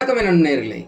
வணக்கம் என்ன நேர்களே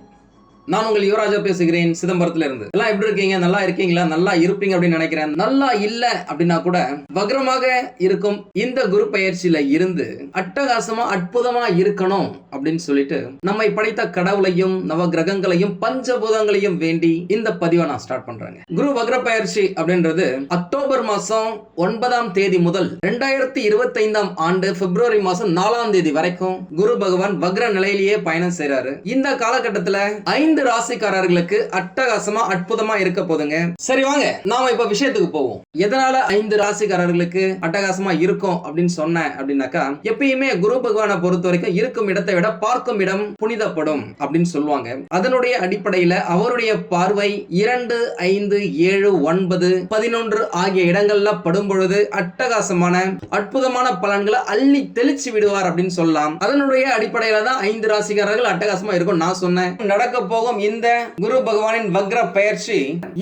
நான் உங்கள் யுவராஜா பேசுகிறேன் சிதம்பரத்துல இருந்து எல்லாம் எப்படி இருக்கீங்க? நல்லா இருக்கீங்களா? நல்லா இருப்பீங்க அப்படின்னு நினைக்கிறேன். நல்லா இல்ல அப்படின்னா கூட வக்ரமாக இருக்கும் இந்த குரு பயிற்சியில இருந்து அட்டகாசமா அற்புதமா இருக்கணும் அப்படின்னு சொல்லிட்டு நம்மை படைத்த கடவுளையும் நவ கிரகங்களையும் பஞ்சபூதங்களையும் வேண்டி இந்த பதிவை நான் ஸ்டார்ட் பண்றேங்க. குரு வக்ர பயிற்சி அப்படின்றது அக்டோபர் மாசம் ஒன்பதாம் தேதி முதல் ரெண்டாயிரத்தி இருபத்தி ஐந்தாம் ஆண்டு பிப்ரவரி மாசம் நாலாம் தேதி வரைக்கும் குரு பகவான் வக்ர நிலையிலேயே பயணம் செய்றாரு. இந்த காலகட்டத்துல ஐந்து ராசிக்காரர்களுக்கு அட்டகாசமா அற்புதமா இருக்க போதுங்க. சரி வாங்க. நாம இப்ப விஷயத்துக்கு போவோம். எதனால ஐந்து ராசிக்காரர்களுக்கு அட்டகாசமா இருக்கும் அப்படின்னு சொன்னேன் அப்படின்னாக்கா எப்பயுமே குரு பகவானை பொறுத்த வரைக்கும் இருக்கும் இடத்தை விட பார்க்கும் இடம் புனிதப்படும் அப்படின்னு சொல்லுவாங்க. அதனுடைய அடிப்படையில அவருடைய பார்வை இரண்டு ஐந்து ஏழு ஒன்பது பதினொன்று ஆகிய இடங்கள்ல படும் பொழுது அட்டகாசமான அற்புதமான பலன்களை அள்ளி தெளிச்சு விடுவார் அப்படின்னு சொல்லலாம். அதனுடைய அடிப்படையில தான் ஐந்து ராசிக்காரர்கள் அட்டகாசமா இருக்கும் நான் சொன்னேன். நடக்க போகும் இந்த குரு பகவானின் வக்ர பயிற்சி.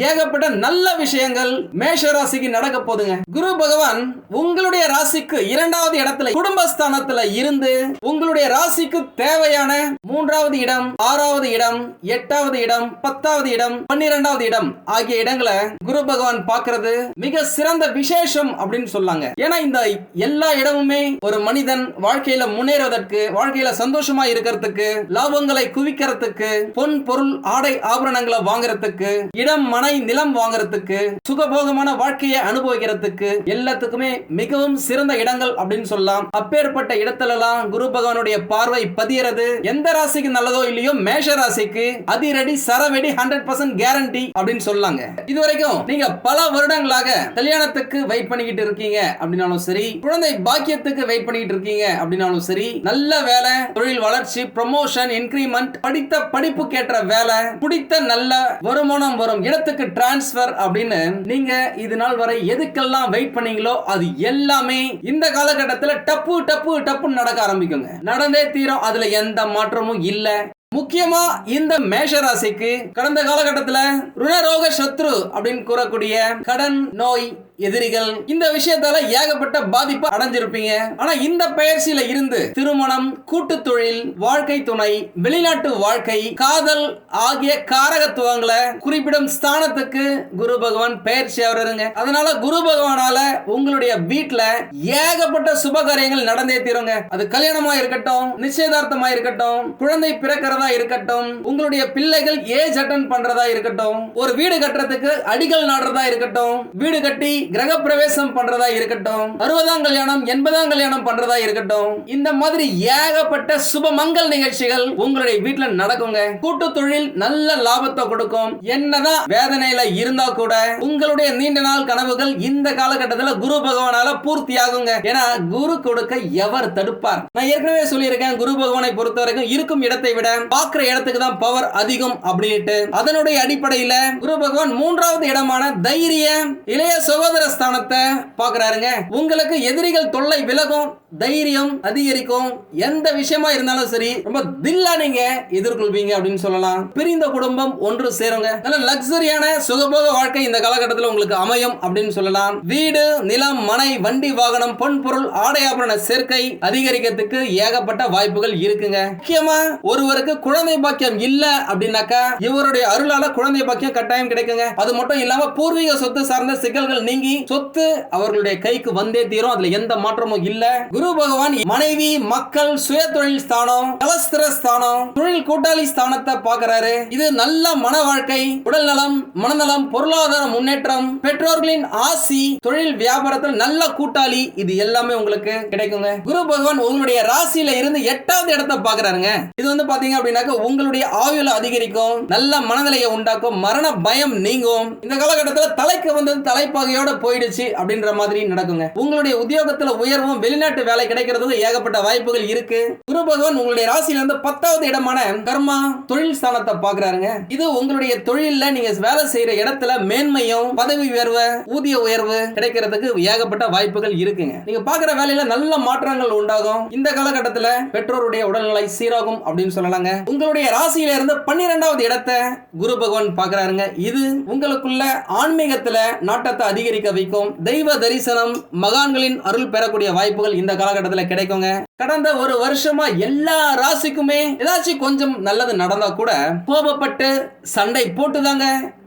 ஏகப்பட்ட நல்ல விஷயங்கள் மேஷ ராசிக்கு நடக்க போதுங்க. குரு பகவான் உங்களுடைய ராசிக்கு இரண்டாவது இடத்துல குடும்பஸ்தானத்துல இருந்து உங்களுடைய ராசிக்கு தேவையான மூன்றாவது இடம் ஆறாவது இடம் எட்டாவது இடம் பத்தாவது இடம் பன்னிரெண்டாவது இடம் ஆகிய இடங்களை குரு பகவான் பார்க்கிறது. மிக சிறந்த விசேஷம் அப்படின்னு சொல்லாங்க. ஏன்னா இந்த எல்லா இடமுமே ஒரு மனிதன் வாழ்க்கையில முன்னேறுவதற்கு வாழ்க்கையில சந்தோஷமா இருக்கிறதுக்கு லாபங்களை குவிக்கிறதுக்கு பொன் பொருள் ஆடை ஆபரணங்களை வாங்குறதுக்கு இடம் மனை நிலம் வாங்குறதுக்கு சுகபோகமான வாழ்க்கையை அனுபவிக்கிறதுக்கு எல்லாத்துக்குமே மிகவும் சிறந்த இடங்கள் அப்படின்னு சொல்லலாம். அப்பேற்பட்ட இடத்துலலாம் குரு பகவானுடைய பார்வை பதியறது எந்த ராசிக்கு நல்லதோ இல்லையோ மேஷ ராசிக்கு அதிரடி சரவெடி ஹண்ட்ரட் பர்சன்ட் கேரண்டி அப்படின்னு சொல்லாங்க. இது வரைக்கும் நீங்க பல வருடங்களாக கல்யாணத்துக்கு வெயிட் பண்ணிக்கிட்டு இருக்கீங்க அப்படின்னாலும் சரி குழந்தை பாக்கியத்துக்கு வெயிட் பண்ணிக்கிட்டு இருக்கீங்க அப்படின்னாலும் சரி நல்ல வேலை தொழில் வளர்ச்சி ப்ரமோஷன் இன்க்ரிமெண்ட் படித்த படிப்புக்கேற்ற வேலை பிடித்த நல்ல வருமானம் வரும் இடத்துக்கு டிரான்ஸ்பர் அப்படின்னு நீங்க இது நாள் வரை எதுக்கெல்லாம் வெயிட் பண்ணீங்களோ அது எல்லாமே இந்த காலகட்டத்தில் டப்பு டப்பு டப்புன்னு நடக்க ஆரம்பிக்குங்க. நடந்தே தீரும். அதுல எந்த மாற்றமும் இல்லை. முக்கியமா இந்த மேஷ ராசிக்கு கடந்த காலகட்டத்துல ருணரோக சத்ரு அப்படின்னு கூறக்கூடிய கடன் நோய் எதிரிகள். இந்த விஷயத்தால ஏகப்பட்ட பாதிப்பு அடைஞ்சிருப்பீங்க. ஆனா இந்த பயிற்சியில இருந்து திருமணம் கூட்டு தொழில் வாழ்க்கை துணை வெளிநாட்டு வாழ்க்கை காதல் ஆகிய காரகத்துவங்களை குறிப்பிடும் ஸ்தானத்துக்கு குரு பகவான் பயிற்சி அவருங்க அதனால குரு பகவானால உங்களுடைய வீட்டுல ஏகப்பட்ட சுப காரியங்கள் நடந்தே தீருங்க. அது கல்யாணமா இருக்கட்டும் நிச்சயதார்த்தமா இருக்கட்டும் குழந்தை பிறக்கிறதா இருக்கட்டும் உங்களுடைய பிள்ளைகள் ஏஜ் அட்டன் பண்றதா இருக்கட்டும் ஒரு வீடு கட்டுறதுக்கு அடிகள் நாடுறதா இருக்கட்டும் வீடு கட்டி கிரக பிரவேசம் பண்றதா இருக்கட்டும் அறுபதாம் கல்யாணம் எண்பதாம் கல்யாணம் பண்றதா இருக்கட்டும் இந்த மாதிரி ஏகப்பட்ட சுபமங்கல் நிகழ்ச்சிகள் உங்களுடைய வீட்டுல நடக்குங்க. கூட்டு தொழில் நல்ல லாபத்தை கொடுக்கும். என்னதான் வேதனையில இருந்தா கூட உங்களுடைய நீண்ட நாள் கனவுகள் இந்த காலகட்டத்தில் குரு பகவானால பூர்த்தி ஆகுங்க ஏன்னா குரு கொடுக்க எவர் தடுப்பார்? நான் ஏற்கனவே சொல்லியிருக்கேன் குரு பகவானை பொறுத்த வரைக்கும் இருக்கும் இடத்தை விட பார்க்கிற இடத்துக்கு தான் பவர் அதிகம் அப்படின்ட்டு அதனுடைய அடிப்படையில குரு பகவான் மூன்றாவது இடமான தைரிய இளைய சகோதர ஸ்தானத்தை பாக்குறாருங்க உங்களுக்கு எதிரிகள் தொல்லை விலகும். தைரியம் அதிகரிக்கும். எந்த விஷயமா இருந்தாலும் சரி ரொம்ப தில்லா நீங்க எதிர்கொள்வீங்க அப்படின்னு சொல்லலாம். பிரிந்த குடும்பம் ஒன்று சேருங்க. நல்ல லக்ஸரியான சுகபோக வாழ்க்கை இந்த காலகட்டத்தில் உங்களுக்கு அமையும் அப்படின்னு சொல்லலாம். வீடு நிலம் மனை வண்டி வாகனம் பொன் பொருள் ஆடை ஆபரண சேர்க்கை அதிகரிக்கிறதுக்கு ஏகப்பட்ட வாய்ப்புகள் இருக்குங்க. முக்கியமா ஒருவருக்கு குழந்தை பாக்கியம் இல்ல அப்படின்னாக்கா இவருடைய அருளால குழந்தை பாக்கியம் கட்டாயம் கிடைக்குங்க. அது மட்டும் இல்லாம பூர்வீக சொத்து சார்ந்த சிக்கல்கள் நீங்கி சொத்து அவர்களுடைய கைக்கு வந்தே தீரும். அதுல எந்த மாற்றமும் இல்ல. குரு பகவான் மனைவி மக்கள் சுய தொழில் ஸ்தானம் கலஸ்திர ஸ்தானம் தொழில் கூட்டாளி ஸ்தானத்தை பாக்குறாரு இது நல்ல மன வாழ்க்கை உடல் நலம் மனநலம் பொருளாதார முன்னேற்றம் பெற்றோர்களின் ஆசி தொழில் வியாபாரத்தில் நல்ல கூட்டாளி இது எல்லாமே உங்களுக்கு கிடைக்குங்க. குரு பகவான் உங்களுடைய ராசியில இருந்து எட்டாவது இடத்தை பாக்குறாருங்க இது வந்து பாத்தீங்க அப்படின்னாக்க உங்களுடைய ஆயுள அதிகரிக்கும் நல்ல மனநிலையை உண்டாக்கும் மரண பயம் நீங்கும். இந்த காலகட்டத்தில் தலைக்கு வந்தது தலைப்பாகையோட போயிடுச்சு அப்படின்ற மாதிரி நடக்குங்க. உங்களுடைய உத்தியோகத்துல உயர்வும் வெளிநாட்டு வேலை கிடைக்கிறதுக்கு ஏகப்பட்ட வாய்ப்புகள் இருக்கு. குரு பகவான் உங்களுடைய ராசியில இருந்து பத்தாவது இடமான கர்மா தொழில் ஸ்தானத்தை பாக்குறாருங்க இது உங்களுடைய தொழில நீங்க வேலை செய்யற இடத்துல மேன்மையும் பதவி உயர்வு ஊதிய உயர்வு கிடைக்கிறதுக்கு ஏகப்பட்ட வாய்ப்புகள் இருக்குங்க. நீங்க பாக்குற வேலையில நல்ல மாற்றங்கள் உண்டாகும். இந்த காலகட்டத்துல பெற்றோருடைய உடல்நிலை சீராகும் அப்படின்னு சொல்லலாங்க. உங்களுடைய ராசியில இருந்து பன்னிரெண்டாவது இடத்தை குரு பகவான் பாக்குறாருங்க இது உங்களுக்குள்ள ஆன்மீகத்துல நாட்டத்தை அதிகரிக்க வைக்கும். தெய்வ தரிசனம் மகான்களின் அருள் பெறக்கூடிய வாய்ப்புகள் இந்த காலகட்டத்தில் கிடைக்குங்க. கடந்த ஒரு வருஷமா எல்லா ராசிக்குமே ஏதாச்சும் கொஞ்சம் நல்லது நடந்தா கூட கோபப்பட்டு சண்டை போட்டுதாங்க.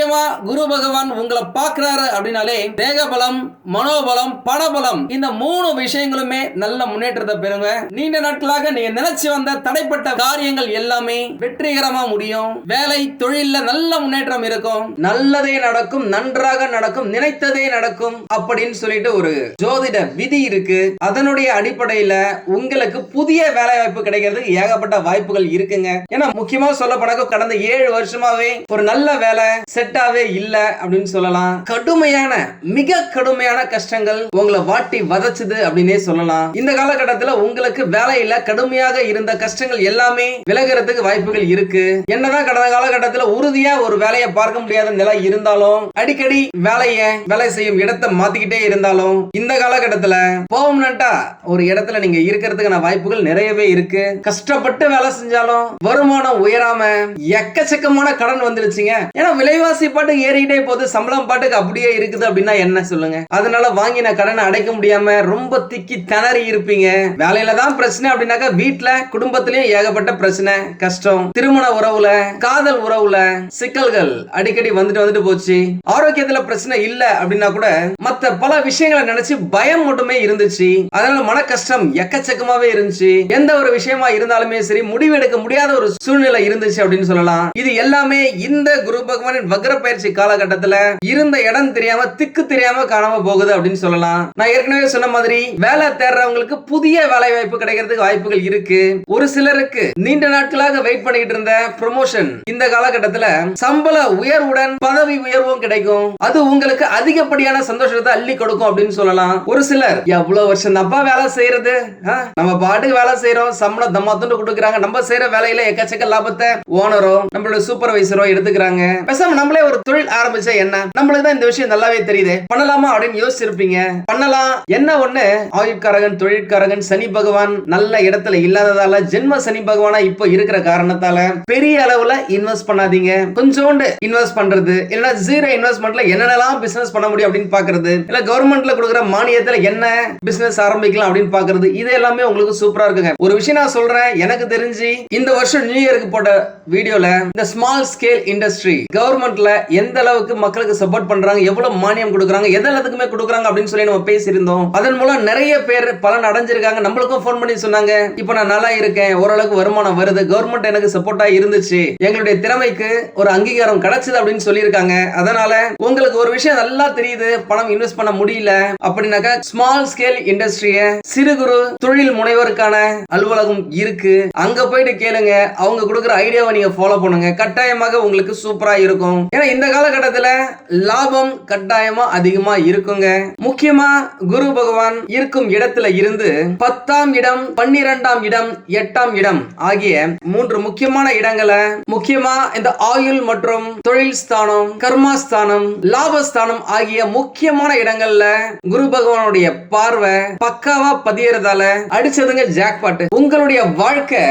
முக்கியமா குரு பகவான் உங்களை பார்க்கிறாரு அப்படின்னாலே தேகபலம் மனோபலம் பணபலம் இந்த மூணு விஷயங்களுமே நல்ல முன்னேற்றத்தை பெறுங்க. நீண்ட நாட்களாக நீங்க நினைச்சு வந்த தடைப்பட்ட காரியங்கள் எல்லாமே வெற்றிகரமா முடியும். வேலை தொழில்ல நல்ல முன்னேற்றம் இருக்கும். நல்லதே நடக்கும் நன்றாக நடக்கும் நினைத்ததே நடக்கும் அப்படின்னு சொல்லிட்டு ஒரு ஜோதிட விதி இருக்கு. அதனுடைய அடிப்படையில உங்களுக்கு புதிய வேலை வாய்ப்பு கிடைக்கிறதுக்கு ஏகப்பட்ட வாய்ப்புகள் இருக்குங்க. ஏன்னா முக்கியமா சொல்ல கடந்த ஏழு வருஷமாவே ஒரு நல்ல வேலை செட் செட்டாவே இல்ல அப்படின்னு சொல்லலாம். கடுமையான மிக கடுமையான கஷ்டங்கள் உங்களை வாட்டி வதச்சுது அப்படின்னே சொல்லலாம். இந்த காலகட்டத்துல உங்களுக்கு வேலையில கடுமையாக இருந்த கஷ்டங்கள் எல்லாமே விலகிறதுக்கு வாய்ப்புகள் இருக்கு. என்னதான் கடந்த காலகட்டத்துல உறுதியா ஒரு வேலையை பார்க்க முடியாத நிலை இருந்தாலும் அடிக்கடி வேலைய வேலை செய்யும் இடத்தை மாத்திக்கிட்டே இருந்தாலும் இந்த காலகட்டத்துல பர்மனண்டா ஒரு இடத்துல நீங்க இருக்கிறதுக்கான வாய்ப்புகள் நிறையவே இருக்கு. கஷ்டப்பட்டு வேலை செஞ்சாலும் வருமானம் உயராம எக்கச்சக்கமான கடன் வந்துருச்சுங்க. ஏன்னா விலைவாசி பாட்டுக்கு ஏறிக்கிட்டே போகுது. சம்பளம் பாட்டுக்கு அப்படியே இருக்குது அப்படின்னா என்ன சொல்லுங்க? அதனால வாங்கின கடனை அடைக்க முடியாம ரொம்ப திக்கி திணறி இருப்பீங்க. வேலையில தான் பிரச்சனை அப்படின்னாக்கா வீட்டுல குடும்பத்திலயும் ஏகப்பட்ட பிரச்சனை கஷ்டம். திருமண உறவுல காதல் உறவுல சிக்கல்கள் அடிக்கடி வந்துட்டு வந்துட்டு போச்சு. ஆரோக்கியத்துல பிரச்சனை இல்ல அப்படின்னா கூட மத்த பல விஷயங்களை நினைச்சு பயம் மட்டுமே இருந்துச்சு. அதனால மன கஷ்டம் எக்கச்சக்கமாவே இருந்துச்சு. எந்த ஒரு விஷயமா இருந்தாலுமே சரி முடிவெடுக்க முடியாத ஒரு சூழ்நிலை இருந்துச்சு அப்படின்னு சொல்லலாம். இது எல்லாமே இந்த குரு பகவானின் வக்ர பயிற்சி காலகட்டத்துல இருந்த இடம் தெரியாம திக்கு தெரியாம காணாம போகுது அப்படின்னு சொல்லலாம். நான் ஏற்கனவே சொன்ன மாதிரி வேலை தேடுறவங்களுக்கு புதிய வேலை வாய்ப்பு கிடைக்கிறதுக்கு வாய்ப்புகள் இருக்கு. ஒரு சிலருக்கு நீண்ட நாட்களாக வெயிட் பண்ணிட்டு இருந்த ப்ரொமோஷன் இந்த காலகட்டத்துல சம்பள உயர்வுடன் பதவி உயர்வும் கிடைக்கும். அது உங்களுக்கு அதிகப்படியான சந்தோஷத்தை அள்ளி கொடுக்கும் அப்படின்னு சொல்லலாம். ஒரு சிலர் எவ்வளவு வருஷம் தப்பா வேலை செய்யறது? நம்ம பாட்டுக்கு வேலை செய்யறோம் சம்பளம் தம்மா துண்டு கொடுக்குறாங்க. நம்ம செய்யற வேலையில எக்கச்சக்க லாபத்தை ஓனரோ நம்மளோட சூப்பர்வைசரோ எடுத்துக்கிறாங்க. பேசாம நம்மளே ஒரு தொழில் ஆரம்பிச்சா என்ன? நம்மளுக்கு தான் இந்த விஷயம் நல்லாவே தெரியுது. பண்ணலாமா அப்படின்னு யோசிச்சிருப்பீங்க. பண்ணலாம். என்ன ஒண்ணு? ஆயுட்காரகன் தொழிற்காரகன் சனி பகவான் நல்ல இடத்துல இல்லாததால ஜென்ம சனி பகவானா இப்போ இருக்கிற காரணத்தால பெரிய அளவுல இன்வெஸ்ட் பண்ணாதீங்க. கொஞ்சோண்டு இன்வெஸ்ட் பண்றது. இல்லைன்னா ஜீரோ இன்வெஸ்ட்மெண்ட்ல என்னென்னலாம் பிசினஸ் பண்ண முடியும் அப்படின்னு பாக்குறது. இல்ல கவர்மெண்ட்ல கொடுக்குற மானியத்துல என்ன பிசினஸ் ஆரம்பிக்கலாம் அப்படின்னு பாக்குறது. இது எல்லாமே உங்களுக்கு சூப்பரா இருக்குங்க. ஒரு விஷயம் நான் சொல்றேன். எனக்கு தெரிஞ்சு இந்த வருஷம் நியூ இயருக்கு போட்ட வீடியோல இந்த ஸ்மால் ஸ்கேல் இண்டஸ்ட்ரி கவர்மெண்ட் கவர்மெண்ட்ல எந்த அளவுக்கு மக்களுக்கு சப்போர்ட் பண்றாங்க எவ்வளவு மானியம் கொடுக்குறாங்க எது எல்லாத்துக்குமே கொடுக்குறாங்க அப்படின்னு சொல்லி நம்ம பேசியிருந்தோம். அதன் மூலம் நிறைய பேர் பலன் அடைஞ்சிருக்காங்க. நம்மளுக்கும் ஃபோன் பண்ணி சொன்னாங்க இப்போ நான் நல்லா இருக்கேன் ஓரளவுக்கு வருமானம் வருது கவர்மெண்ட் எனக்கு சப்போர்ட்டா இருந்துச்சு. எங்களுடைய திறமைக்கு ஒரு அங்கீகாரம் கிடைச்சது அப்படின்னு சொல்லியிருக்காங்க. அதனால உங்களுக்கு ஒரு விஷயம் நல்லா தெரியுது பணம் இன்வெஸ்ட் பண்ண முடியல அப்படின்னாக்கா ஸ்மால் ஸ்கேல் இண்டஸ்ட்ரிய சிறு குறு தொழில் முனைவருக்கான அலுவலகம் இருக்கு. அங்க போயிட்டு கேளுங்க அவங்க கொடுக்குற ஐடியாவை நீங்க ஃபாலோ பண்ணுங்க. கட்டாயமாக உங்களுக்கு சூப்பரா இருக்கும். ஏன்னா இந்த காலகட்டத்துல லாபம் கட்டாயமா அதிகமா இருக்குங்க. முக்கியமா குரு பகவான் இருக்கும் இடத்துல இருந்து பத்தாம் இடம் பன்னிரெண்டாம் இடம் எட்டாம் இடம் ஆகிய மூன்று முக்கியமான இடங்களை முக்கியமா இந்த ஆயுள் மற்றும் தொழில் ஸ்தானம் கர்மாஸ்தானம் லாபஸ்தானம் ஆகிய முக்கியமான இடங்கள்ல குரு பகவானுடைய பார்வை பக்காவா பதியறதால அடிச்சதுங்க ஜாக்பாட் உங்களுடைய வாழ்க்கை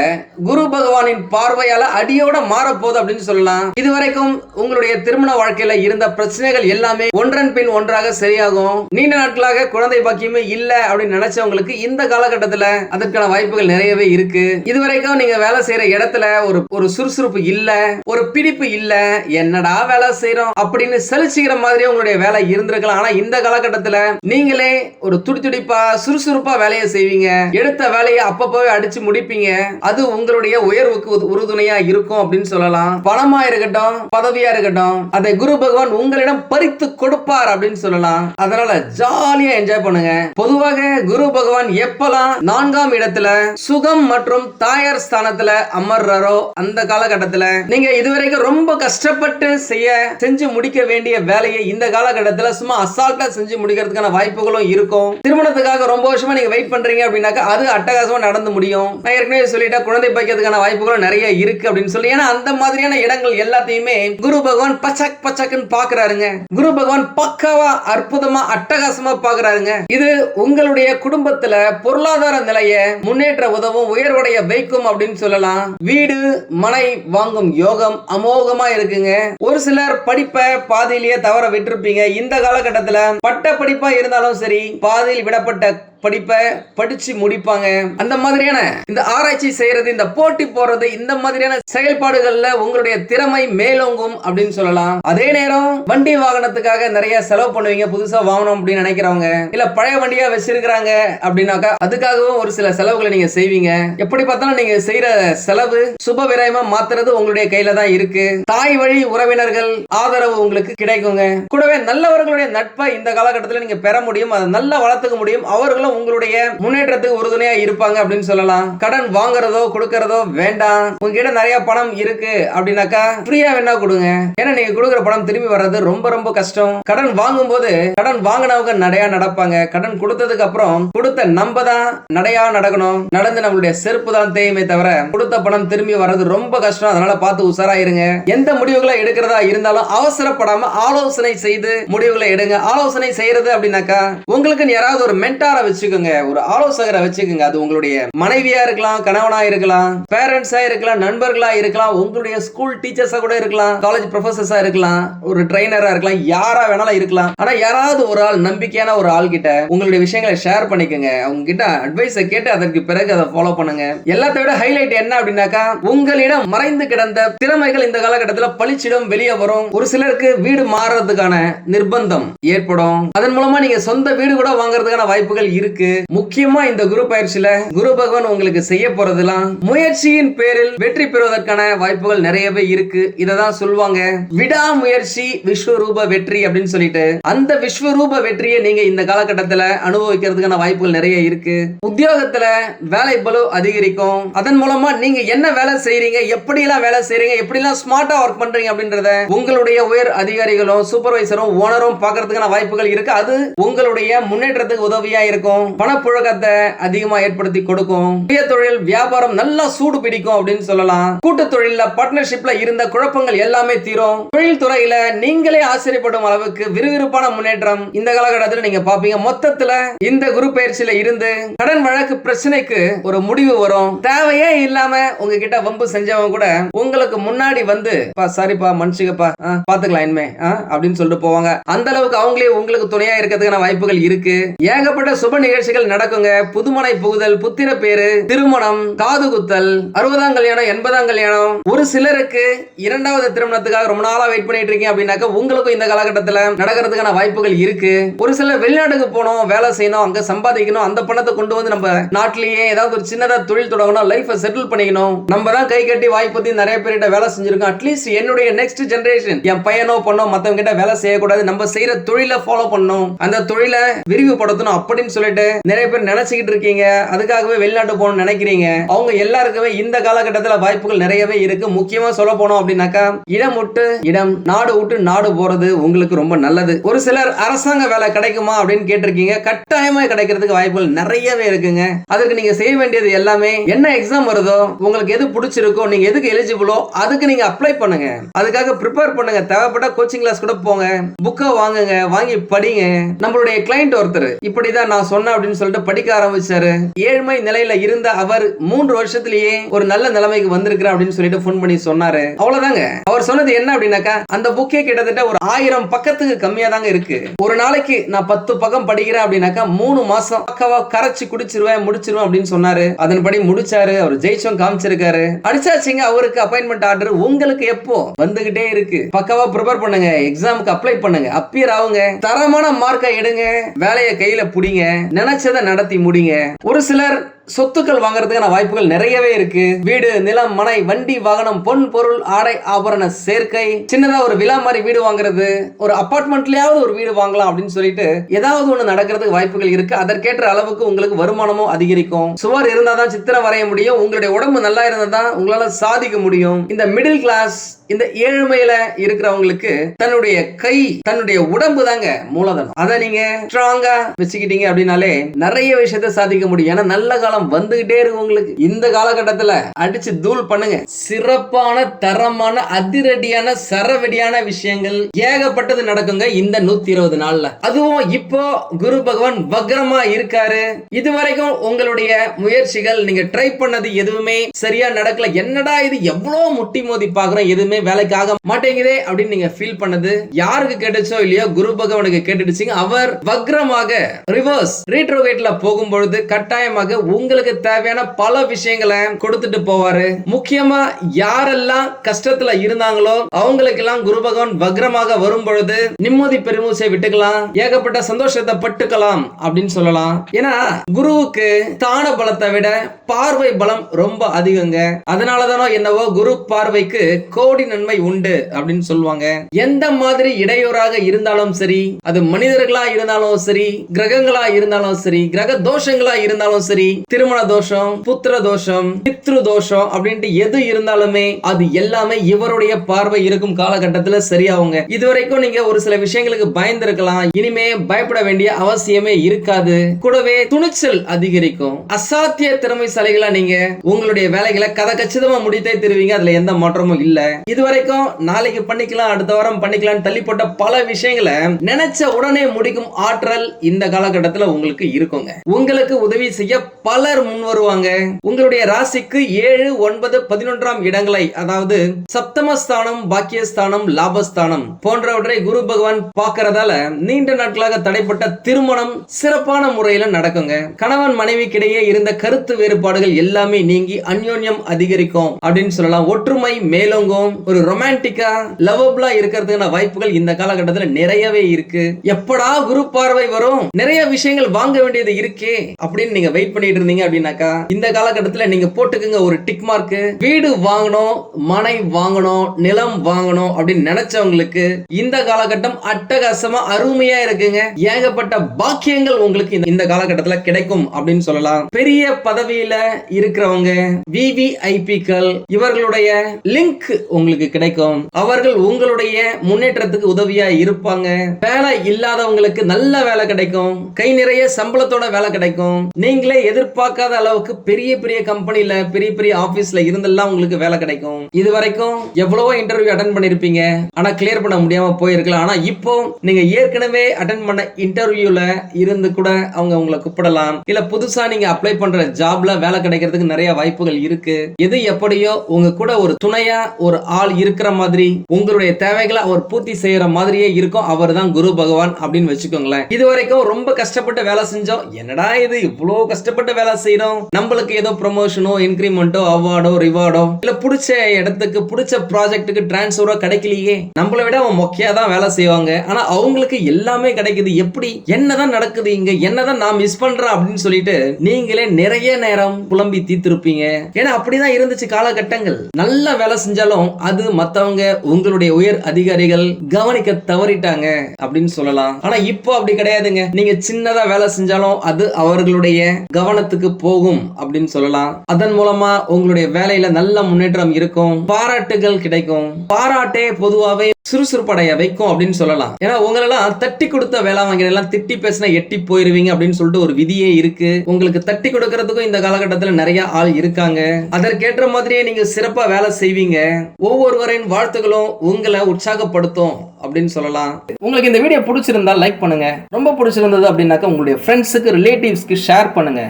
குரு பகவானின் பார்வையால அடியோட மாறப்போகுது அப்படின்னு சொல்லலாம். இதுவரைக்கும் உங்களுடைய திருமண வாழ்க்கையில இருந்த பிரச்சனைகள் எல்லாமே ஒன்றன் பின் ஒன்றாக சரியாகும். நீண்ட நாட்களாக குழந்தை பாக்கியமே இல்ல அப்படின்னு நினைச்சவங்களுக்கு இந்த காலகட்டத்துல அதற்கான வாய்ப்புகள் நிறையவே இருக்கு. இதுவரைக்கும் நீங்க வேலை செய்யற இடத்துல ஒரு ஒரு சுறுசுறுப்பு இல்ல ஒரு பிடிப்பு இல்ல என்னடா வேலை செய்யறோம் அப்படின்னு சலிச்சுக்கிற மாதிரி உங்களுடைய வேலை இருந்திருக்கலாம். ஆனா இந்த காலகட்டத்துல நீங்களே ஒரு துடிதுடிப்பா சுறுசுறுப்பா வேலையை செய்வீங்க. எடுத்த வேலையை அப்பப்பவே அடிச்சு முடிப்பீங்க. அது உங்களுடைய உயர்வுக்கு உறுதுணையா இருக்கும் அப்படின்னு சொல்லலாம். பணமா இருக்கட்டும் பதவியா இருக்கட்டும் அதை குரு பகவான் உங்களிடம் பறித்து கொடுப்பார் அப்படின்னு சொல்லலாம். அதனால ஜாலியா என்ஜாய் பண்ணுங்க. பொதுவாக குரு பகவான் எப்பலாம் நான்காம் இடத்துல சுகம் மற்றும் தாயார் ஸ்தானத்துல அமர்றாரோ அந்த காலகட்டத்துல நீங்க இதுவரைக்கும் ரொம்ப கஷ்டப்பட்டு செய்ய செஞ்சு முடிக்க வேண்டிய வேலையை இந்த காலகட்டத்துல சும்மா அசால்ட்டா செஞ்சு முடிக்கிறதுக்கான வாய்ப்புகளும் இருக்கும். திருமணத்துக்காக ரொம்ப வருஷமா நீங்க வெயிட் பண்றீங்க அப்படின்னாக்கா அது அட்டகாசமா நடந்து முடியும். நான் ஏற்கனவே சொல்லிட்டா குழந்தை பாய்க்கிறதுக்கான வாய்ப்புகளும் நிறைய இருக்கு அப்படின்னு சொல்லி. ஏன்னா அந்த மாதிரியான இடங்கள் எல்லாத்தையுமே குரு பகவான் பச்சக் பச்சக்குன்னு பாக்குறாருங்க. குரு பகவான் பக்காவா அற்புதமா அட்டகாசமா பாக்குறாருங்க. இது உங்களுடைய குடும்பத்துல பொருளாதார நிலைய முன்னேற்ற உதவும் உயர்வடைய வைக்கும் அப்படின்னு சொல்லலாம். வீடு மனை வாங்கும் யோகம் அமோகமா இருக்குங்க. ஒரு சிலர் படிப்பை பாதியிலேயே தவற விட்டிருப்பீங்க. இந்த காலகட்டத்துல பட்ட படிப்பா இருந்தாலும் சரி பாதியில் விடப்பட்ட படிப்பை படிச்சு முடிப்பாங்க. அந்த மாதிரியான இந்த ஆராய்ச்சி செய்யறது இந்த போட்டி போறது இந்த மாதிரியான செயல்பாடுகள்ல உங்களுடைய திறமை மேலோங்கும் அப்படின்னு சொல்லலாம். அதே நேரம் வண்டி வாகனத்துக்காக நிறைய செலவு பண்ணுவீங்க புதுசா வாங்கணும் அப்படின்னு நினைக்கிறவங்க. இல்ல பழைய வண்டியா வச்சிருக்கிறாங்க அப்படின்னாக்கா அதுக்காகவும் ஒரு சில செலவுகளை நீங்க செய்வீங்க. எப்படி பார்த்தாலும் நீங்க செய்யற செலவு சுப விரயமா மாத்துறது உங்களுடைய கையில தான் இருக்கு. தாய் வழி உறவினர்கள் ஆதரவு உங்களுக்கு கிடைக்குங்க. கூடவே நல்லவர்களுடைய நட்பை இந்த காலகட்டத்தில் நீங்க பெற முடியும் அதை நல்லா வளர்த்துக்க முடியும். அவர்களும் உங்களுடைய முன்னேற்றத்துக்கு உறுதுணையா இருப்பாங்க அப்படின்னு சொல்லலாம். கடன் வாங்குறதோ கொடுக்கறதோ வேண்டாம். உங்ககிட்ட நிறைய பணம் இருக்கு அப்படின்னாக்கா ஃப்ரீயா வேணா கொடுங்க. ஏன்னா நீங்க கொடுக்குற பணம் திரும்பி வர்றது ரொம்ப ரொம்ப கஷ்டம். கடன் வாங்கும் போது கடன் வாங்கினவங்க நடையா நடப்பாங்க. கடன் கொடுத்ததுக்கு அப்புறம் கொடுத்த நம்ம தான் நடையா நடக்கணும். நடந்து நம்மளுடைய செருப்பு தான் தேயுமே தவிர கொடுத்த பணம் திரும்பி வர்றது ரொம்ப கஷ்டம். அதனால பார்த்து உசாரா இருங்க எந்த முடிவுகளை எடுக்கிறதா இருந்தாலும் அவசரப்படாம ஆலோசனை செய்து முடிவுகளை எடுங்க. ஆலோசனை செய்யறது அப்படின்னாக்கா உங்களுக்கு யாராவது ஒரு மென்டாரை வச்சு வச்சுக்கோங்க. ஒரு ஆலோசகரை வச்சுக்கோங்க. அது உங்களுடைய மனைவியா இருக்கலாம் கணவனா இருக்கலாம் பேரண்ட்ஸா இருக்கலாம் நண்பர்களா இருக்கலாம் உங்களுடைய ஸ்கூல் டீச்சர்ஸா கூட இருக்கலாம் காலேஜ் ப்ரொஃபசர்ஸா இருக்கலாம் ஒரு ட்ரைனரா இருக்கலாம் யாரா வேணாலும் இருக்கலாம். ஆனா யாராவது ஒரு ஆள் நம்பிக்கையான ஒரு ஆள் கிட்ட உங்களுடைய விஷயங்களை ஷேர் பண்ணிக்கோங்க. அவங்க கிட்ட அட்வைஸை கேட்டு அதற்கு பிறகு அதை ஃபாலோ பண்ணுங்க. எல்லாத்தை விட ஹைலைட் என்ன அப்படின்னாக்கா உங்களிடம் மறைந்து கிடந்த திறமைகள் இந்த காலகட்டத்தில் பளிச்சிடம் வெளியே வரும். ஒரு சிலருக்கு வீடு மாறுறதுக்கான நிர்பந்தம் ஏற்படும். அதன் மூலமா நீங்க சொந்த வீடு கூட வாங்குறதுக்கான வாய்ப்புகள் இருக்கு. முக்கியமா இந்த குரு பயிற்சியில குரு பகவான் உங்களுக்கு செய்ய போறதெல்லாம் முயற்சியின் பேரில் வெற்றி பெறுவதற்கான வாய்ப்புகள் நிறையவே இருக்கு. இததான் சொல்லுவாங்க. விடாமுயற்சி விஸ்வரூப வெற்றி அப்படின்னு சொல்லிட்டு. அந்த விஸ்வரூப வெற்றியை நீங்க இந்த காலகட்டத்துல அனுபவிக்கிறதுக்கான வாய்ப்புகள் நிறைய இருக்கு. உத்தியோகத்துல வேலை பலு அதிகரிக்கும். அதன் மூலமா நீங்க என்ன வேலை செய்றீங்க? எப்படி எல்லாம் வேலை செய்றீங்க? எப்படி எல்லாம் ஸ்மார்ட்டா ஒர்க் பண்றீங்க அப்படின்றத உங்களுடைய உயர் அதிகாரிகளும் சூப்பர்வைசரும் ஓனரும் பாக்குறதுக்கான வாய்ப்புகள் இருக்கு. அது உங்களுடைய முன்னேற்றத்துக்கு உதவியா இருக்கும். பணப்புழக்கத்தை அதிகமா ஏற்படுத்தி கொடுக்கும். சுய தொழில் வியாபாரம் நல்லா சூடு பிடிக்கும் அப்படின்னு சொல்லலாம். கூட்டு தொழில பார்ட்னர்ஷிப்ல இருந்த குழப்பங்கள் எல்லாமே தீரும். தொழில் துறையில நீங்களே ஆச்சரியப்படும் அளவுக்கு விறுவிறுப்பான முன்னேற்றம் இந்த காலகட்டத்தில் நீங்க பாப்பீங்க மொத்தத்துல இந்த குரு பயிற்சியில இருந்து கடன் வழக்கு பிரச்சனைக்கு ஒரு முடிவு வரும். தேவையே இல்லாம உங்ககிட்ட வம்பு செஞ்சவங்க கூட உங்களுக்கு முன்னாடி வந்து பா சாரிப்பா மன்னிச்சுக்கப்பா. பாத்துக்கலாம் இனிமே. அப்படின்னு சொல்லிட்டு போவாங்க. அந்த அளவுக்கு அவங்களே உங்களுக்கு துணையா இருக்கிறதுக்கான வாய்ப்புகள் இருக்கு. ஏகப்பட்ட சுப நிகழ்ச்சிகள் நடக்குங்க. புதுமனை புகுதல் புத்திர பேரு திருமணம் காது குத்தல் அறுபதாம் கல்யாணம் எண்பதாம் கல்யாணம். ஒரு சிலருக்கு இரண்டாவது திருமணத்துக்காக ரொம்ப நாளா வெயிட் பண்ணிட்டு இருக்கீங்க அப்படின்னாக்கா உங்களுக்கும் இந்த காலகட்டத்தில் நடக்கிறதுக்கான வாய்ப்புகள் இருக்கு. ஒரு சிலர் வெளிநாட்டுக்கு போனோம் வேலை செய்யணும் அங்க சம்பாதிக்கணும் அந்த பணத்தை கொண்டு வந்து நம்ம நாட்டிலேயே ஏதாவது ஒரு சின்னதா தொழில் தொடங்கணும் லைஃபை செட்டில் பண்ணிக்கணும். நம்ம தான் கை கட்டி வாய்ப்பு நிறைய பேர்கிட்ட வேலை செஞ்சிருக்கோம். அட்லீஸ்ட் என்னுடைய நெக்ஸ்ட் ஜென்ரேஷன் என் பையனோ பொண்ணோ மத்தவங்க கிட்ட வேலை செய்யக்கூடாது. நம்ம செய்யற தொழிலை ஃபாலோ பண்ணணும். அந்த தொழிலை விரிவுபடுத்தணும் அப்படின்னு சொல்லிட்டு நிறைய பேர் நினைச்சுக்கிட்டு இருக்கீங்க. அதுக்காகவே வெளிநாட்டு போகணும்னு நினைக்கிறீங்க. அவங்க எல்லாருக்குமே இந்த காலகட்டத்துல வாய்ப்புகள் நிறையவே இருக்கு. முக்கியமா சொல்ல போனோம் அப்படின்னாக்கா இடம் விட்டு இடம் நாடு விட்டு நாடு போறது உங்களுக்கு ரொம்ப நல்லது. ஒரு சிலர் அரசாங்க வேலை கிடைக்குமா அப்படின்னு கேட்டிருக்கீங்க. கட்டாயமா கிடைக்கிறதுக்கு வாய்ப்புகள் நிறையவே இருக்குங்க. அதுக்கு நீங்க செய்ய வேண்டியது எல்லாமே என்ன எக்ஸாம் வருதோ உங்களுக்கு எது பிடிச்சிருக்கோ நீங்க எதுக்கு எலிஜிபிளோ அதுக்கு நீங்க அப்ளை பண்ணுங்க. அதுக்காக ப்ரிப்பேர் பண்ணுங்க. தேவைப்பட்ட கோச்சிங் கிளாஸ் கூட போங்க. புக்கை வாங்குங்க. வாங்கி படிங்க. நம்மளுடைய கிளைண்ட் ஒருத்தர். இப்படிதான் நான் அப்படின்னு சொல்லிட்டு படிக்க ஆரம்பிச்சாரு. ஏழ்மை நிலையில இருந்த அவர் மூன்று வருஷத்திலேயே ஒரு நல்ல நிலைமைக்கு வந்திருக்கிறார் அப்படின்னு சொல்லிட்டு ஃபோன் பண்ணி சொன்னாரு. அவ்வளவுதாங்க. அவர் சொன்னது என்ன அப்படின்னாக்கா அந்த புக்கே கிட்டத்தட்ட ஒரு ஆயிரம் பக்கத்துக்கு கம்மியா தாங்க இருக்கு. ஒரு நாளைக்கு நான் பத்து பக்கம் படிக்கிறேன் அப்படின்னாக்கா மூணு மாசம் பக்கவா கரைச்சு குடிச்சிருவேன் முடிச்சிருவேன் அப்படின்னு சொன்னாரு. அதன்படி முடிச்சாரு. அவர் ஜெயிச்சும் காமிச்சிருக்காரு. அடிச்சாச்சுங்க அவருக்கு அப்பாயின்மெண்ட் ஆர்டர் உங்களுக்கு எப்போ? வந்துகிட்டே இருக்கு. பக்கவா ப்ரிப்பேர் பண்ணுங்க. எக்ஸாமுக்கு அப்ளை பண்ணுங்க. அப்பியர் ஆகுங்க. தரமான மார்க்கை எடுங்க. வேலையை கையில புடிங்க. நினைச்சதை நடத்தி முடிங்க ஒரு சிலர் சொத்துக்கள் வாங்குறதுக்கான வாய்ப்புகள் நிறையவே இருக்கு. வீடு நிலம் மனை வண்டி வாகனம் பொன் பொருள் ஆடை ஆபரண சேர்க்கை. சின்னதா ஒரு விழா மாதிரி வீடு வாங்குறது. ஒரு அப்பார்ட்மெண்ட்லயாவது ஒரு வீடு வாங்கலாம் அப்படின்னு சொல்லிட்டு ஏதாவது ஒண்ணு நடக்கிறதுக்கு வாய்ப்புகள் இருக்கு. அதற்கேற்ற அளவுக்கு உங்களுக்கு வருமானமும் அதிகரிக்கும். சுவர் இருந்தாதான் சித்திரம் வரைய முடியும். உங்களுடைய உடம்பு நல்லா இருந்தா தான் உங்களால சாதிக்க முடியும். இந்த மிடில் கிளாஸ் இந்த ஏழ்மையில இருக்கிறவங்களுக்கு தன்னுடைய கை தன்னுடைய உடம்பு தாங்க மூலதனம். அதை நீங்க ஸ்ட்ராங்கா வச்சுக்கிட்டீங்க அப்படின்னாலே நிறைய விஷயத்த சாதிக்க முடியும். ஏன்னா நல்ல காலம் வந்துகிட்டே இருக்கு உங்களுக்கு. இந்த காலகட்டத்துல அடிச்சு தூள் பண்ணுங்க. சிறப்பான தரமான அதிரடியான சரவெடியான விஷயங்கள் ஏகப்பட்டது நடக்குங்க இந்த நூத்தி இருபது நாள்ல. அதுவும் இப்போ குரு பகவான் வக்ரமா இருக்காரு. இதுவரைக்கும் உங்களுடைய முயற்சிகள் நீங்க ட்ரை பண்ணது எதுவுமே சரியா நடக்கல. என்னடா இது எவ்வளவு முட்டி மோதி பாக்குறோம்? எதுவுமே வேலைக்காக மாட்டேங்குதே அப்படின்னு நீங்க ஃபீல் பண்ணது. யாருக்கு கேட்டுச்சோ இல்லையோ குரு பகவானுக்கு கேட்டுடுச்சிங்க. அவர் வக்ரமாக ரிவர்ஸ் ரீட்ரோகேட்ல போகும்பொழுது கட்டாயமாக உங்களுக்கு தேவையான பல விஷயங்களை கொடுத்துட்டு போவாரு. முக்கியமா யாரெல்லாம் கஷ்டத்துல இருந்தாங்களோ அவங்களுக்கெல்லாம் குரு பகவான் வக்ரமாக வரும் பொழுது நிம்மதி பெருமூசை விட்டுக்கலாம் ஏகப்பட்ட சந்தோஷத்தை பட்டுக்கலாம் அப்படின்னு சொல்லலாம். ஏன்னா குருவுக்கு தான பலத்தை விட பார்வை பலம் ரொம்ப அதிகங்க. அதனாலதானோ என்னவோ குரு பார்வைக்கு கோடி நன்மை உண்டு அப்படின்னு சொல்லுவாங்க. எந்த மாதிரி இடையூறாக இருந்தாலும் சரி அது மனிதர்களா இருந்தாலும் சரி கிரகங்களா இருந்தாலும் சரி கிரக தோஷங்களா இருந்தாலும் சரி திருமண தோஷம் புத்திர தோஷம் பித்ரு தோஷம் அப்படின்ட்டு எது இருந்தாலுமே அது எல்லாமே இவருடைய பார்வை இருக்கும் காலகட்டத்துல சரியாகுங்க. இதுவரைக்கும் நீங்க ஒரு சில விஷயங்களுக்கு பயந்திருக்கலாம். இனிமே பயப்பட வேண்டிய அவசியமே இருக்காது. கூடவே துணிச்சல் அதிகரிக்கும். அசாத்திய திறமைசாலிகளா நீங்க உங்களுடைய வேலைகளை கதை கச்சிதமா முடித்தே தருவீங்க. அதுல எந்த மாற்றமும் இல்ல. இதுவரைக்கும் நாளைக்கு பண்ணிக்கலாம் அடுத்த வாரம் பண்ணிக்கலாம் தள்ளி போட்ட பல விஷயங்களை நினைச்ச உடனே முடிக்கும் ஆற்றல் இந்த காலகட்டத்துல உங்களுக்கு இருக்குங்க. உங்களுக்கு உதவி செய்ய பலர் முன் வருவாங்க. உங்களுடைய ராசிக்கு ஏழு ஒன்பது பதினொன்றாம் இடங்களை அதாவது சப்தமஸ்தானம் பாக்கியஸ்தானம் லாபஸ்தானம் போன்றவற்றை குரு பகவான் பார்க்கறதால நீண்ட நாட்களாக தடைப்பட்ட திருமணம் சிறப்பான முறையில நடக்குங்க. கணவன் மனைவிக்கிடையே இருந்த கருத்து வேறுபாடுகள் எல்லாமே நீங்கி அந்யோன்யம் அதிகரிக்கும் அப்படின்னு சொல்லலாம். ஒற்றுமை மேலோங்கும் ஒரு ரொமான்டிக்கா லவபிளா இருக்கிறதுக்கான வாய்ப்புகள் இந்த காலகட்டத்துல நிறையவே இருக்கு. எப்படா குரு பார்வை வரும்? நிறைய விஷயங்கள் வாங்க வேண்டியது இருக்கே அப்படின்னு நீங்க வெயிட் பண்ணிட்டு இருந்தீங்க. அப்படின்னாக்கா இந்த காலகட்டத்துல நீங்க போட்டுக்குங்க ஒரு டிக் மார்க் வீடு வாங்கணும் மனை வாங்கணும் நிலம் வாங்கணும் அப்படின்னு நினைச்சவங்களுக்கு இந்த காலகட்டம் அட்டகாசமா அருமையா இருக்குங்க. ஏகப்பட்ட பாக்கியங்கள் உங்களுக்கு இந்த- காலகட்டத்தில் காலகட்டத்துல கிடைக்கும் அப்படின்னு சொல்லலாம். பெரிய பதவியில இருக்கிறவங்க விவிஐபிக்கள் இவர்களுடைய லிங்க் உங்களுக்கு கிடைக்கும். அவர்கள் உங்களுடைய முன்னேற்றத்துக்கு உதவியா இருப்பாங்க. வேலை இல்லாதவங்களுக்கு நல்ல வேலை கிடைக்கும். கை நிறைய சம்பளத்தோட வேலை கிடைக்கும். நீங்களே எதிர்பார்க்காத அளவுக்கு பெரிய பெரிய கம்பெனில பெரிய பெரிய ஆபீஸ்ல இருந்தெல்லாம் உங்களுக்கு வேலை கிடைக்கும். இது வரைக்கும் எவ்வளவோ இன்டர்வியூ அட்டன் பண்ணிருப்பீங்க. ஆனா கிளியர் பண்ண முடியாம போயிருக்கலாம். ஆனா இப்போ நீங்க ஏற்கனவே அட்டன் பண்ண இன்டர்வியூல இருந்து கூட அவங்க உங்களை கூப்பிடலாம். இல்ல புதுசா நீங்க அப்ளை பண்ற ஜாப்ல வேலை கிடைக்கிறதுக்கு நிறைய வாய்ப்புகள் இருக்கு. எது எப்படியோ உங்க கூட ஒரு துணையா ஒரு ஆள் இருக்கிற மாதிரி உங்களுடைய தேவைகளை அவர் பூர்த்தி செய்யற மாதிரியே இருக்கும். அவர் தான் குரு பகவான் அப்படின்னு வச்சுக்கோங்களேன். இது வரைக்கும் ரொம்ப கஷ்டப்பட்டு வேலை செஞ்சோம். என்னடா இது இவ்வளவு கஷ்டப்பட்டு வேலை வேலை செய்யறோம் நம்மளுக்கு ஏதோ ப்ரொமோஷனோ இன்க்ரிமெண்ட்டோ அவார்டோ ரிவார்டோ இல்ல பிடிச்ச இடத்துக்கு பிடிச்ச ப்ராஜெக்ட்டுக்கு டிரான்ஸ்ஃபரோ கிடைக்கலையே. நம்மளை விட அவன் மொக்கையா தான் வேலை செய்வாங்க. ஆனா அவங்களுக்கு எல்லாமே கிடைக்குது. எப்படி? என்னதான் நடக்குது இங்க? என்னதான் நான் மிஸ் பண்றேன் அப்படின்னு சொல்லிட்டு நீங்களே நிறைய நேரம் புலம்பி தீத்திருப்பீங்க ஏன்னா அப்படிதான் இருந்துச்சு காலகட்டங்கள். நல்ல வேலை செஞ்சாலும் அது மத்தவங்க உங்களுடைய உயர் அதிகாரிகள் கவனிக்க தவறிட்டாங்க அப்படின்னு சொல்லலாம். ஆனா இப்போ அப்படி கிடையாதுங்க. நீங்க சின்னதா வேலை செஞ்சாலும் அது அவர்களுடைய கவனத்துக்கு போகும் அப்படின்னு சொல்லலாம். அதன் மூலமா உங்களுடைய வேலையில நல்ல முன்னேற்றம் இருக்கும். பாராட்டுகள் கிடைக்கும். பாராட்டே பொதுவாகவே சுறுசுறுப்படைய வைக்கும் அப்படின்னு சொல்லலாம். ஏன்னா உங்களெல்லாம் தட்டி கொடுத்த வேலை வாங்கினெல்லாம் திட்டி பேசினா எட்டி போயிருவீங்க அப்படின்னு சொல்லிட்டு ஒரு விதியே இருக்கு. உங்களுக்கு தட்டி கொடுக்கறதுக்கும் இந்த காலகட்டத்தில் நிறைய ஆள் இருக்காங்க. அதற்கேற்ற மாதிரியே நீங்க சிறப்பா வேலை செய்வீங்க. ஒவ்வொருவரின் வாழ்த்துக்களும் உங்களை உற்சாகப்படுத்தும் அப்படின்னு சொல்லலாம். உங்களுக்கு இந்த வீடியோ பிடிச்சிருந்தா லைக் பண்ணுங்க. ரொம்ப பிடிச்சிருந்தது அப்படின்னாக்கா உங்களுடைய ஃப்ரெண்ட்ஸுக்கு ரிலேட்டிவ்ஸ்க்கு ஷேர் பண்ணுங்க.